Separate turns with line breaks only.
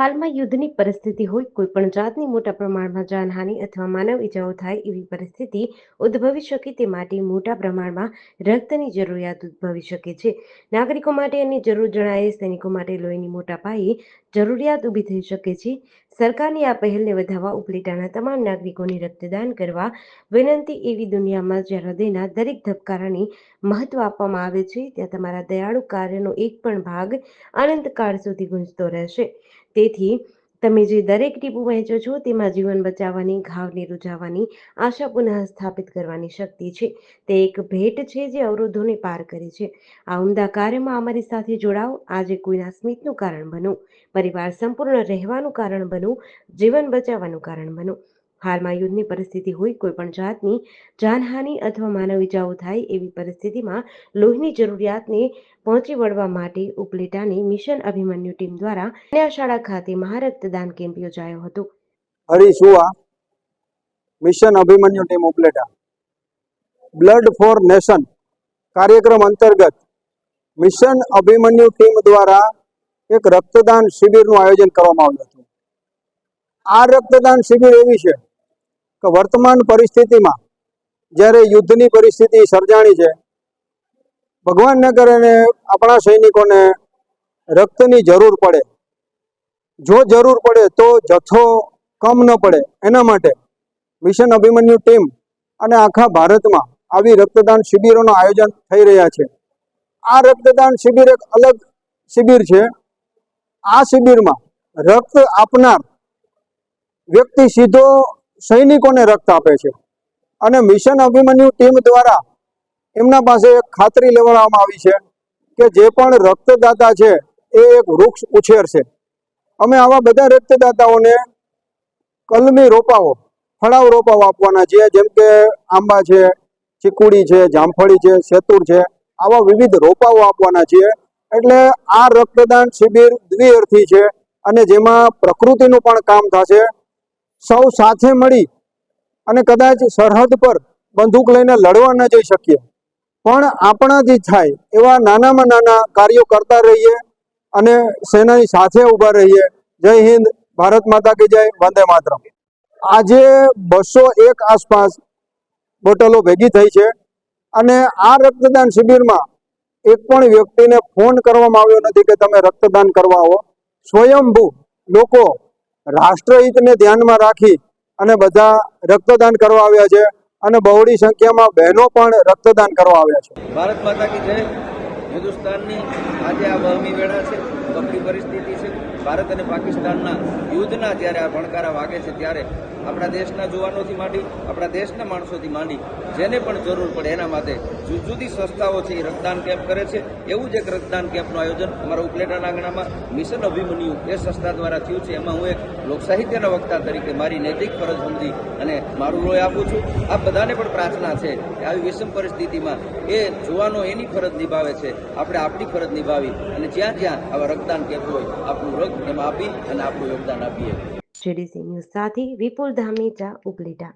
હાલમાં યુદ્ધની પરિસ્થિતિ હોય કોઈ પણ જાતની મોટા પ્રમાણમાં જાનહાનિ અથવા માનવ ઇજાઓ થાય એવી પરિસ્થિતિ ઉદ્ભવી શકે તે માટે મોટા પ્રમાણમાં રક્તની જરૂરિયાત ઉદ્ભવી શકે છે. નાગરિકો માટે અને જરૂર જણાય, સૈનિકો માટે લોહીની મોટા પાયે જરૂરિયાત ઊભી થઈ શકે છે. સરકારની આ પહેલને વધારવા ઉપલેટાના તમામ નાગરિકોને રક્તદાન કરવા વિનંતી એવી દુનિયામાં જ્યાં હૃદયના દરેક ધબકારાને મહત્વ આપવામાં આવે છે, ત્યાં તમારા દયાળુ કાર્યનો એક પણ ભાગ અનંતકાળ સુધી ગુંજતો રહેશે. તેથી તમે જે દરેક ટીપું વહેંચો છો, તેમાં જીવન બચાવવાની, ઘાવને રૂજાવવાની આશા પુનઃ સ્થાપિત કરવાની શક્તિ છે. તે એક ભેટ છે જે અવરોધોને પાર કરે છે. આ ઉમદા કાર્યમાં અમારી સાથે જોડાઓ. આજે કોઈના સ્મિતનું કારણ બનો. પરિવાર સંપૂર્ણ રહેવાનું કારણ બનો. જીવન બચાવવાનું કારણ બનો. હાલમાં યુદ્ધની પરિસ્થિતિ હોય કોઈ પણ જાતની, જાનહાનિ અથવા માનવ ઇજાઓ થાય એવી પરિસ્થિતિમાં લોહીની જરૂરિયાતને પહોંચી વળવા માટે ઉપલેટાની મિશન અભિમન્યુ ટીમ દ્વારા શાળા ખાતે મહારક્તદાન કેમ્પ યોજાયો હતો.
હરિસુવા mission Abhimanyu team Upleta. Blood for nation કાર્યક્રમ અંતર્ગત મિશન અભિમન્યુ ટીમ દ્વારા એક રક્તદાન શિબિરનું આયોજન કરવામાં આવ્યું હતું. આ રક્તદાન શિબિર એવી છે કે વર્તમાન પરિસ્થિતિમાં જ્યારે યુદ્ધની પરિસ્થિતિ સર્જાણી છે, ભગવાન ન કરે આપણા સૈનિકોને રક્તની જરૂર પડે. જો જરૂર પડે તો જથ્થો કમ ન પડે. એના માટે મિશન અભિમન્યુ ટીમ અને આખા ભારતમાં આવી રક્તદાન શિબિરોનું આયોજન થઈ રહ્યા છે. આ રક્તદાન શિબિર એક અલગ શિબિર છે. આ શિબિરમાં રક્ત આપનાર વ્યક્તિ સીધો સૈનિકોને રક્ત આપે છે. અને મિશન અભિમન્યુ ટીમ દ્વારા એમના પાસે એક ખાતરી લેવામાં આવી છે કે જે પણ રક્તદાતા છે એ એક વૃક્ષ ઉછેરશે. અમે આવા બધા રક્તદાતાઓને કલમી રોપાઓ, ફળાવ રોપાઓ આપવાના છીએ, જેમ કે આંબા છે, ચીકુડી છે, જામફળી છે, શેતુર છે, આવા વિવિધ રોપાઓ આપવાના છીએ. એટલે આ રક્તદાન શિબિર દ્વિઅર્થી છે અને જેમાં પ્રકૃતિનું પણ કામ થશે. સૌ સાથે મળી અને કદાચ સરહદ પર બંદૂક લઈને લડવા ન જઈ શકીએ. પણ આપણાથી થાય એવા નાનામાં નાના કાર્યો કરતા રહીએ અને સેનાની સાથે ઊભા રહીએ. જય હિન્દ, ભારત માતા કી જય, વંદે માતરમ. આજે બસો એક આસપાસ બોટલો ભેગી થઈ છે અને આ રક્તદાન શિબિરમાં એક પણ વ્યક્તિને ફોન કરવામાં આવ્યો નથી કે તમે રક્તદાન કરવા આવો. સ્વયંભૂ લોકો રાષ્ટ્રહિતને ધ્યાનમાં રાખી અને બધા રક્તદાન કરવા આવ્યા છે અને બહોળી સંખ્યામાં બહેનો પણ રક્તદાન કરવા આવ્યા છે.
ભારત માતા કી જય. હિન્દુસ્તાનની આજે આ વહમી વેળા છે કપરી પરિસ્થિતિ છે. ભારત અને પાકિસ્તાનના યુદ્ધના જ્યારે આ ભણકારા વાગે છે, ત્યારે આપણા દેશના જુવાનોથી માંડી, આપણા દેશના માણસોથી માંડી, જેને પણ જરૂર પડે એના માટે જુદી જુદી સંસ્થાઓ છે એ રક્તદાન કેમ્પ કરે છે. એવું જ એક રક્તદાન કેમ્પનું આયોજન અમારા ઉપલેટાના આંગણામાં મિશન અભિમન્યુ એ સંસ્થા દ્વારા થયું છે. એમાં હું એક લોકસાહિત્યના વક્તા તરીકે મારી નૈતિક ફરજ સમજી અને મારું લોહી આપું છું. આ બધાને પણ પ્રાર્થના છે કે આવી વિષમ પરિસ્થિતિમાં એ જુવાનો એની ફરજ નિભાવે છે. આપણે આપણી ફરજ નિભાવી અને જ્યાં જ્યાં આવા રક્તદાન કેમ્પ હોય આપણું રક્ત એમાં આપી અને આપણું યોગદાન આપીએ.
જેડીસી ન્યૂઝ સાથે વિપુલ ધામીચા ઉપલેટા